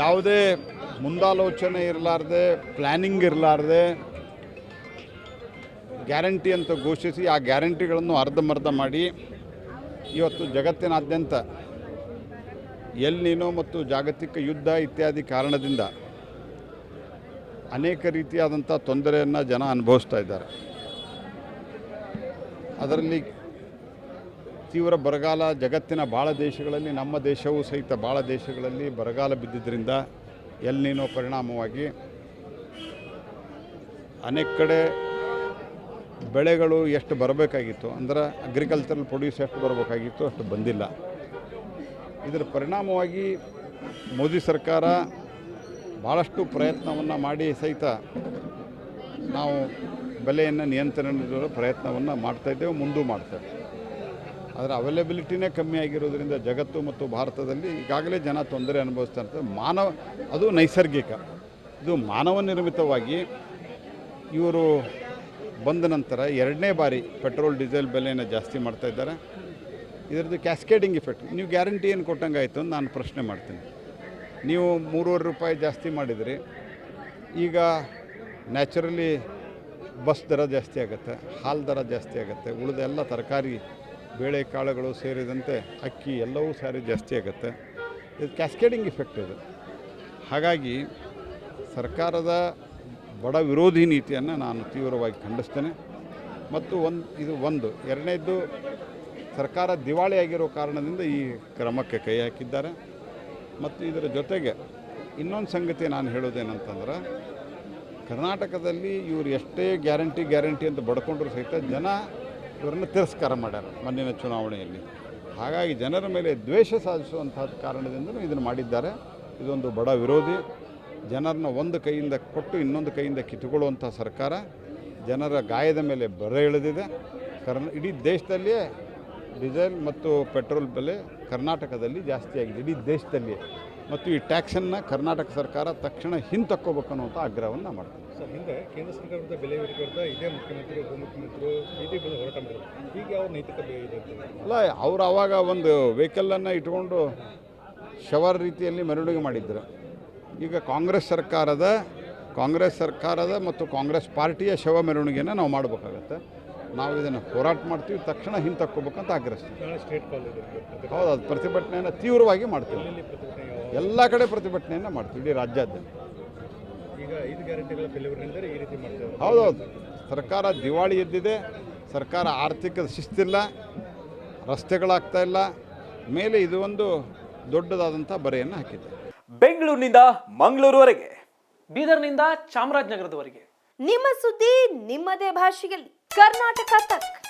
ಯಾವುದೇ ಮುಂದಾಲೋಚನೆ ಇರಲಾರ್ದೆ ಪ್ಲ್ಯಾನಿಂಗ್ ಇರಲಾರ್ದೆ ಗ್ಯಾರಂಟಿ ಅಂತ ಘೋಷಿಸಿ ಆ ಗ್ಯಾರಂಟಿಗಳನ್ನು ಅರ್ಧಮರ್ಧ ಮಾಡಿ ಇವತ್ತು ಜಗತ್ತಿನಾದ್ಯಂತ ಎಲ್ ನೀನೋ ಮತ್ತು ಜಾಗತಿಕ ಯುದ್ಧ ಇತ್ಯಾದಿ ಕಾರಣದಿಂದ ಅನೇಕ ರೀತಿಯಾದಂಥ ತೊಂದರೆಯನ್ನು ಜನ ಅನುಭವಿಸ್ತಾ ಇದ್ದಾರೆ. ಅದರಲ್ಲಿ ತೀವ್ರ ಬರಗಾಲ ಜಗತ್ತಿನ ಭಾಳ ದೇಶಗಳಲ್ಲಿ, ನಮ್ಮ ದೇಶವೂ ಸಹಿತ ಭಾಳ ದೇಶಗಳಲ್ಲಿ ಬರಗಾಲ ಬಿದ್ದಿದ್ದರಿಂದ ಎಲ್ ನೀನೋ ಪರಿಣಾಮವಾಗಿ ಅನೇಕ ಕಡೆ ಬೆಳೆಗಳು ಎಷ್ಟು ಬರಬೇಕಾಗಿತ್ತು ಅಂದ್ರೆ ಅಗ್ರಿಕಲ್ಚರಲ್ ಪ್ರೊಡ್ಯೂಸ್ ಎಷ್ಟು ಬರಬೇಕಾಗಿತ್ತು ಅಷ್ಟು ಬಂದಿಲ್ಲ. ಇದರ ಪರಿಣಾಮವಾಗಿ ಮೋದಿ ಸರ್ಕಾರ ಭಾಳಷ್ಟು ಪ್ರಯತ್ನವನ್ನು ಮಾಡಿ ಸಹಿತ ನಾವು ಬೆಲೆಯನ್ನು ನಿಯಂತ್ರಣದ ಪ್ರಯತ್ನವನ್ನು ಮಾಡ್ತಾಯಿದ್ದೇವೆ ಮುಂದೂ ಮಾಡ್ತೇವೆ ಅದರ ಅವೈಲೇಬಿಲಿಟಿನೇ ಕಮ್ಮಿ ಆಗಿರೋದ್ರಿಂದ ಜಗತ್ತು ಮತ್ತು ಭಾರತದಲ್ಲಿ ಈಗಾಗಲೇ ಜನ ತೊಂದರೆ ಅನುಭವಿಸ್ತಾ ಇರ್ತಾರೆ. ಮಾನವ, ಅದು ನೈಸರ್ಗಿಕ. ಇದು ಮಾನವ ನಿರ್ಮಿತವಾಗಿ ಇವರು ಬಂದ ನಂತರ ಎರಡನೇ ಬಾರಿ ಪೆಟ್ರೋಲ್, ಡೀಸೆಲ್ ಬೆಲೆಯನ್ನು ಜಾಸ್ತಿ ಮಾಡ್ತಾ ಇದ್ದಾರೆ. ಇದರದ್ದು ಕ್ಯಾಸ್ಕೇಡಿಂಗ್ ಇಫೆಕ್ಟ್ ನೀವು ಗ್ಯಾರಂಟಿ ಏನು ಕೊಟ್ಟಂಗೆ ಆಯಿತು ಅಂತ ನಾನು ಪ್ರಶ್ನೆ ಮಾಡ್ತೀನಿ. ನೀವು ಮೂರುವರೆ ರೂಪಾಯಿ ಜಾಸ್ತಿ ಮಾಡಿದ್ರಿ. ಈಗ ನ್ಯಾಚುರಲಿ ಬಸ್ ದರ ಜಾಸ್ತಿ ಆಗುತ್ತೆ, ಹಾಲು ದರ ಜಾಸ್ತಿ ಆಗುತ್ತೆ ಉಳಿದೆಲ್ಲ ತರಕಾರಿ ಬೇಳೆ ಕಾಳುಗಳು ಸೇರಿದಂತೆ ಅಕ್ಕಿ ಎಲ್ಲವೂ ಸಾರಿ ಜಾಸ್ತಿ ಆಗುತ್ತೆ. ಇದು ಕ್ಯಾಸ್ಕೇಡಿಂಗ್ ಇಫೆಕ್ಟ್ ಇದು ಹಾಗಾಗಿ ಸರ್ಕಾರದ ಬಡ ವಿರೋಧಿ ನೀತಿಯನ್ನು ನಾನು ತೀವ್ರವಾಗಿ ಖಂಡಿಸ್ತೇನೆ. ಮತ್ತು ಒಂದು ಇದು ಒಂದು. ಎರಡನೇದ್ದು, ಸರ್ಕಾರ ದಿವಾಳಿಯಾಗಿರೋ ಕಾರಣದಿಂದ ಈ ಕ್ರಮಕ್ಕೆ ಕೈ ಹಾಕಿದ್ದಾರೆ. ಮತ್ತು ಇದರ ಜೊತೆಗೆ ಇನ್ನೊಂದು ಸಂಗತಿ ನಾನು ಹೇಳೋದೇನಂತಂದ್ರೆ, ಕರ್ನಾಟಕದಲ್ಲಿ ಇವರು ಎಷ್ಟೇ ಗ್ಯಾರಂಟಿ ಗ್ಯಾರಂಟಿ ಅಂತ ಬಡ್ಕೊಂಡ್ರು ಸಹಿತ ಜನ ಇವರನ್ನು ತಿರಸ್ಕಾರ ಮಾಡ್ಯಾರ ಮೊನ್ನಿನ ಚುನಾವಣೆಯಲ್ಲಿ. ಹಾಗಾಗಿ ಜನರ ಮೇಲೆ ದ್ವೇಷ ಸಾಧಿಸುವಂತಹ ಕಾರಣದಿಂದಲೂ ಇದನ್ನು ಮಾಡಿದ್ದಾರೆ. ಇದೊಂದು ಬಡ ವಿರೋಧಿ, ಜನರನ್ನ ಒಂದು ಕೈಯಿಂದ ಕೊಟ್ಟು ಇನ್ನೊಂದು ಕೈಯಿಂದ ಕಿತ್ತುಕೊಳ್ಳುವಂಥ ಸರ್ಕಾರ ಜನರ ಗಾಯದ ಮೇಲೆ ಬರ ಇಳಿದಿದೆ. ಕರ್ನ, ಇಡೀ ದೇಶದಲ್ಲಿಯೇ ಡೀಸೆಲ್ ಮತ್ತು ಪೆಟ್ರೋಲ್ ಬೆಲೆ ಕರ್ನಾಟಕದಲ್ಲಿ ಜಾಸ್ತಿ ಆಗಿದೆ ಇಡೀ ದೇಶದಲ್ಲಿ ಮತ್ತು ಈ ಟ್ಯಾಕ್ಸನ್ನು ಕರ್ನಾಟಕ ಸರ್ಕಾರ ತಕ್ಷಣ ಹಿಂತಕ್ಕೋಬೇಕು ಅನ್ನುವಂಥ ಆಗ್ರಹವನ್ನು ಮಾಡ್ತೀವಿ ಸರ್ ಹಿಂದೆ ಕೇಂದ್ರ ಸರ್ಕಾರದ ಬೆಲೆ ಏರಿಕೆ ವಿರುದ್ಧ ಇದೇ ಮುಖ್ಯಮಂತ್ರಿ ಉಪಮುಖ್ಯಮಂತ್ರಿ ಬೀದಿ ಬಂದು ಹೋರಾಟ ಮಾಡಿದ್ರು. ಈಗ ಅವ್ರ ಇದೆ ಅಲ್ಲ ಅವ್ರು ಆವಾಗ ಒಂದು ವೆಹಿಕಲನ್ನು ಇಟ್ಕೊಂಡು ಶವರ್ ರೀತಿಯಲ್ಲಿ ಮೆರವಣಿಗೆ ಮಾಡಿದ್ರು. ಈಗ ಕಾಂಗ್ರೆಸ್ ಸರ್ಕಾರದ ಕಾಂಗ್ರೆಸ್ ಸರ್ಕಾರದ ಮತ್ತು ಕಾಂಗ್ರೆಸ್ ಪಾರ್ಟಿಯ ಶವ ಮೆರವಣಿಗೆಯನ್ನು ನಾವು ಮಾಡಬೇಕಾಗತ್ತೆ. ನಾವು ಇದನ್ನು ಹೋರಾಟ ಮಾಡ್ತೀವಿ ತಕ್ಷಣ ಹಿಂತಕ್ಕೋಬೇಕಂತ ಆಗ್ರಹಿಸ್ತೀವಿ. ಹೌದು ಅದು ಪ್ರತಿಭಟನೆಯನ್ನು ತೀವ್ರವಾಗಿ ಮಾಡ್ತೀವಿ. ಎಲ್ಲ ಕಡೆ ಪ್ರತಿಭಟನೆಯನ್ನು ಮಾಡ್ತೀವಿ ಇಡೀ ರಾಜ್ಯಾದ್ಯಂತ. ಈಗ ಐದು ಗ್ಯಾರಂಟಿಗಳ ಫೇಲ್ಯೂರ್ನಿಂದ ಈ ರೀತಿ ಮಾಡ್ತಾರೆ ಹೌದೌದು ಸರ್ಕಾರ ದಿವಾಳಿ ಎದ್ದಿದೆ ಸರ್ಕಾರ ಆರ್ಥಿಕ ಶಿಸ್ತಿಲ್ಲ ರಸ್ತೆಗಳಾಗ್ತಾ ಇಲ್ಲ. ಮೇಲೆ ಇದು ಒಂದು ದೊಡ್ಡದಾದಂಥ ಬರೆಯನ್ನು ಹಾಕಿದೆ ಬೆಂಗಳೂರಿನಿಂದ ಮಂಗಳೂರುವರೆಗೆ ಬೀದರ್ನಿಂದ ಚಾಮರಾಜನಗರದವರೆಗೆ. ನಿಮ್ಮ ಸುದ್ದಿ ನಿಮ್ಮದೇ ಭಾಷೆಯಲ್ಲಿ. ಕರ್ನಾಟಕ ತಕ್